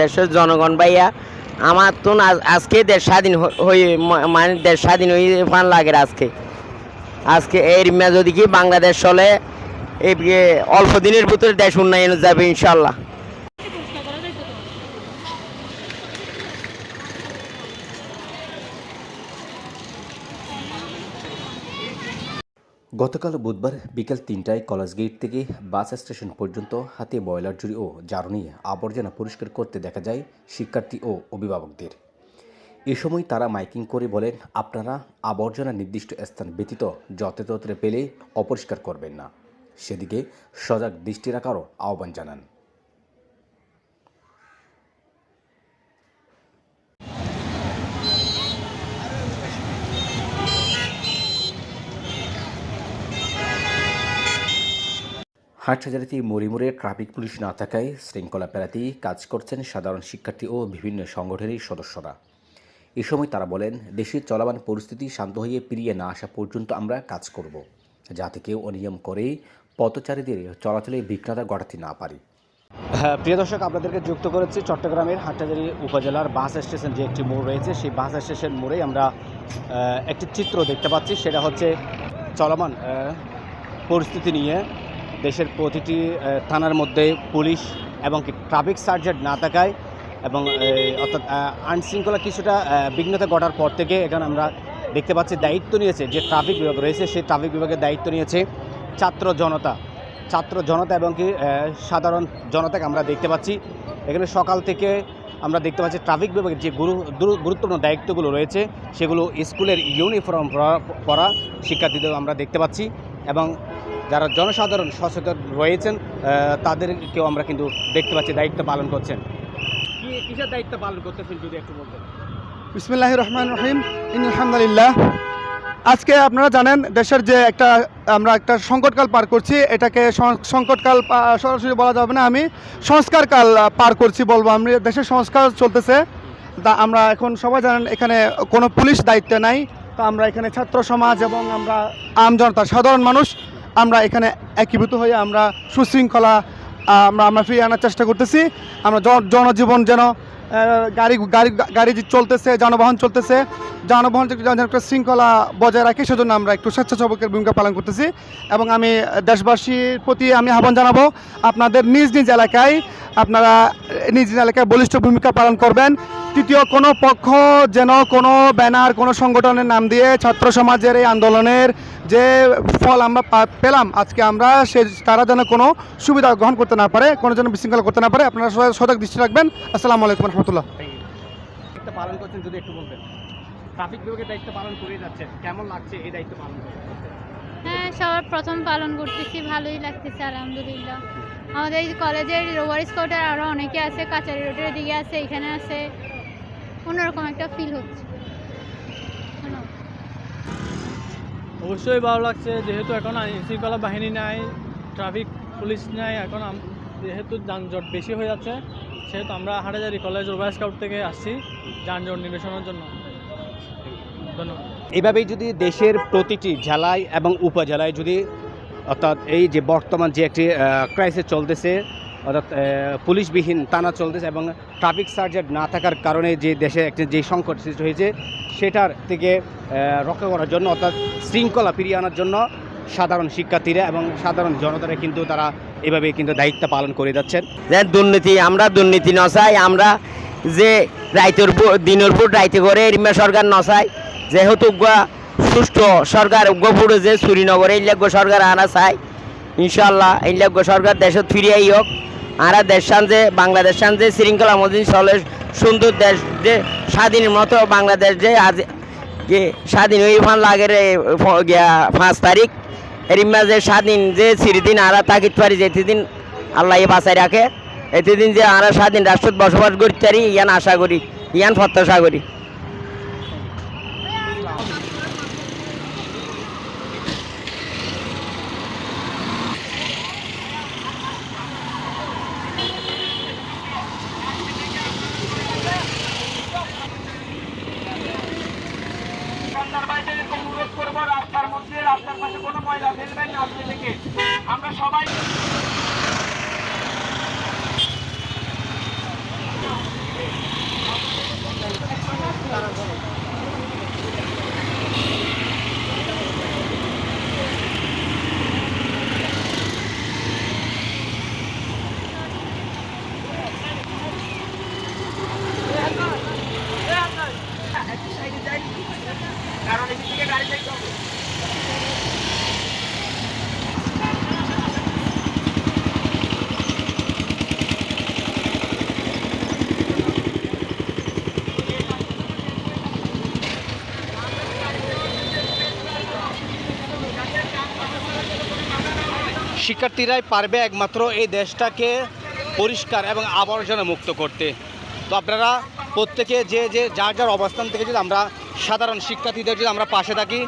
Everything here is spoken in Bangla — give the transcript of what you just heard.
দেশের জনগণ ভাইয়া, আমার তো আজকে দেশ স্বাধীন হয়ে মানে দেশ স্বাধীন হয়ে ফান লাগে আজকে। আজকে এর মে যদি কি বাংলাদেশ চলে এই অল্প দিনের ভিতরে দেশ উন্নয়ন যাবে ইনশাল্লাহ। গতকাল বুধবার বিকেল তিনটায় কলেজ গেট থেকে বাস স্টেশন পর্যন্ত হাতে বয়লার জুড়ি ও জারুনি নিয়ে আবর্জনা পরিষ্কার করতে দেখা যায় শিক্ষার্থী ও অভিভাবকদের। এ সময় তারা মাইকিং করে বলেন, আপনারা আবর্জনা নির্দিষ্ট স্থান ব্যতীত যত্রতত্রে পেলে অপরিষ্কার করবেন না। সেদিকে সজাগ দৃষ্টি রাখারও আহ্বান জানান। হাটহাজারিতে মোড়ে মোড়ে ট্রাফিক পুলিশ না থাকায় শৃঙ্খলা পেরাতেই কাজ করছেন সাধারণ শিক্ষার্থী ও বিভিন্ন সংগঠনের সদস্যরা। এ সময় তারা বলেন, দেশের চলমান পরিস্থিতি শান্ত হয়ে ফিরিয়ে না আসা পর্যন্ত আমরা কাজ করব, যাতে কেউ অনিয়ম করে পথচারীদের চলাচলে বিঘ্নতা ঘটাতে না পারে। হ্যাঁ প্রিয় দর্শক, আপনাদেরকে যুক্ত করেছি চট্টগ্রামের হাটহাজারী উপজেলার বাস স্টেশন যে একটি মোড় রয়েছে, সেই বাস স্টেশন মোড়ে আমরা একটি চিত্র দেখতে পাচ্ছি। সেটা হচ্ছে চলমান পরিস্থিতি নিয়ে। দেশের প্রতিটি থানার মধ্যে পুলিশ এবং কি ট্রাফিক সার্জেন্ট না থাকায় এবং অর্থাৎ আইন শৃঙ্খলা কিছুটা বিঘ্নতা ঘটার পর থেকে এখানে আমরা দেখতে পাচ্ছি দায়িত্ব নিয়েছে যে ট্রাফিক বিভাগ রয়েছে, সেই ট্রাফিক বিভাগের দায়িত্ব নিয়েছে ছাত্র জনতা। ছাত্র জনতা এবং কি সাধারণ জনতাকে আমরা দেখতে পাচ্ছি। এখানে সকাল থেকে আমরা দেখতে পাচ্ছি ট্রাফিক বিভাগের যে গুরু, গুরু- গুরুত্বপূর্ণ দায়িত্বগুলো রয়েছে, সেগুলো স্কুলের ইউনিফর্ম পরা শিক্ষার্থীদের আমরা দেখতে পাচ্ছি এবং যারা জনসাধারণ সচেতন রয়েছেন তাদেরকেও আমরা কিন্তু দেখতে পাচ্ছি, দায়িত্ব পালন করছেন। দায়িত্ব পালন করতেছেন যদি একটু বিসমিল্লাহ রহমান রহিম আলহামদুলিল্লাহ আজকে আপনারা জানেন, দেশের যে একটা, আমরা একটা সংকটকাল পার করছি, এটাকে সংকটকাল সরাসরি বলা যাবে না, আমি সংস্কারকাল পার করছি বলব। আমি দেশের সংস্কার চলতেছে। তা আমরা এখন সবাই জানেন, এখানে কোনো পুলিশ দায়িত্ব নাই। তা আমরা এখানে ছাত্র সমাজ এবং আমরা আম জনতা, সাধারণ মানুষ আমরা এখানে একীভূত হয়ে আমরা সুশৃঙ্খলা, আমরা আমরা ফিরিয়ে আনার চেষ্টা করতেছি। আমরা জনজীবন যেন গাড়ি গাড়ি গাড়ি চলতেছে, যানবাহন চলতেছে, যানবাহন যেন একটা শৃঙ্খলা বজায় রাখে, সেজন্য আমরা একটু স্বেচ্ছাসেবকের ভূমিকা পালন করতেছি। এবং আমি দেশবাসীর প্রতি আমি আহ্বান জানাব, আপনাদের নিজ নিজ এলাকায়, আপনারা নিজ নিজ এলাকায় বলিষ্ঠ ভূমিকা পালন করবেন। তৃতীয় কোনো পক্ষ যেন কোনো ব্যানার কোনো সংগঠনের নাম দিয়ে ছাত্র সমাজের এই আন্দোলনের যে ফল আমরা পা- পেলাম আজকে আমরা সে তারা যেন কোনো সুবিধা গ্রহণ করতে না পারে কোনো যেন বিশৃঙ্খলা করতে না পারে আপনারা সবাই সজাগ দৃষ্টি রাখবেন। আসসালামু আলাইকুম রহমতুল্লাহ। দায়িত্ব পালন করছেন যদি একটু বলতেন ট্রাফিক বিভাগের দায়িত্ব পালন করে যাচ্ছেন। কেমন লাগছে এই দায়িত্ব পালন করতে? হ্যাঁ সবার প্রথম পালন করতেছি ভালোই লাগতেছে আলহামদুলিল্লাহ। আমাদের এই কলেজের রোভার স্কাউটের আরও অনেকে আছে কাচারি রোডের দিকে আছে এখানে আছে। অন্যরকম একটা ফিল হচ্ছে। অবশ্যই ভালো লাগছে যেহেতু এখন আইন শৃঙ্খলা বাহিনী নাই ট্রাফিক পুলিশ নাই এখন যেহেতু যানজট বেশি হয়ে যাচ্ছে সেহেতু আমরা হাটাজারি কলেজ রোভার স্কাউট থেকে আসছি যানজট নিরসনের জন্য। ধন্যবাদ। এভাবেই যদি দেশের প্রতিটি জেলায় এবং উপজেলায় যদি অর্থাৎ এই যে বর্তমান যে একটি ক্রাইসিস চলতেছে অর্থাৎ পুলিশবিহীন টানা চলতেছে এবং ট্রাফিক সার্জেন্ট না থাকার কারণে যে দেশে একটি যে সংকট সৃষ্টি হয়েছে, সেটার থেকে রক্ষা করার জন্য অর্থাৎ শৃঙ্খলা ফিরিয়ে আনার জন্য সাধারণ শিক্ষার্থীরা এবং সাধারণ জনতারা কিন্তু তারা এভাবে কিন্তু দায়িত্ব পালন করে যাচ্ছেন। যে দুর্নীতি, আমরা দুর্নীতি নচাই, আমরা যে রাইতের দিনের উপর রাইতে করে এরিমা সরকার নচাই, যেহেতু সুষ্ঠু সরকার উগ্রপুরে যে শ্রীনগরে এই লাগবে সরকার আনা চাই ইনশাল্লাহ লাগবে সরকার দেশত ফিরিয়াই হোক। আরা দেশান যে বাংলাদেশ যে শৃঙ্খলা মদিন চলে সুন্দর দেশ যে স্বাধীন মতো বাংলাদেশ যে আজ যে স্বাধীন হয়ে ফান লাগে রে পাঁচ তারিখ। এরিমা যে স্বাধীন যে চিরদিন আরা তাকিত পারি যেদিন আল্লাহ বাঁচাই রাখে। এতদিন যে আমরা স্বাধীন রাষ্ট্র বসবাস করতে পারি, ইয়ান আশা করি, ইয়ান প্রত্যাশা করি রাস্তার বাইরে এরকম অনুরোধ করব রাস্তার মধ্যে রাস্তার পাশে কোনো ময়লা ফেলবেন না আজকে থেকে আমরা সবাই শিক্ষার্থীরাই পারবে একমাত্র এই দেশটাকে পরিষ্কার এবং আবর্জনা মুক্ত করতে। তো আপনারা প্রত্যেকে যে যে, যার যার অবস্থান থেকে যদি আমরা সাধারণ শিক্ষার্থীদের যদি আমরা পাশে থাকি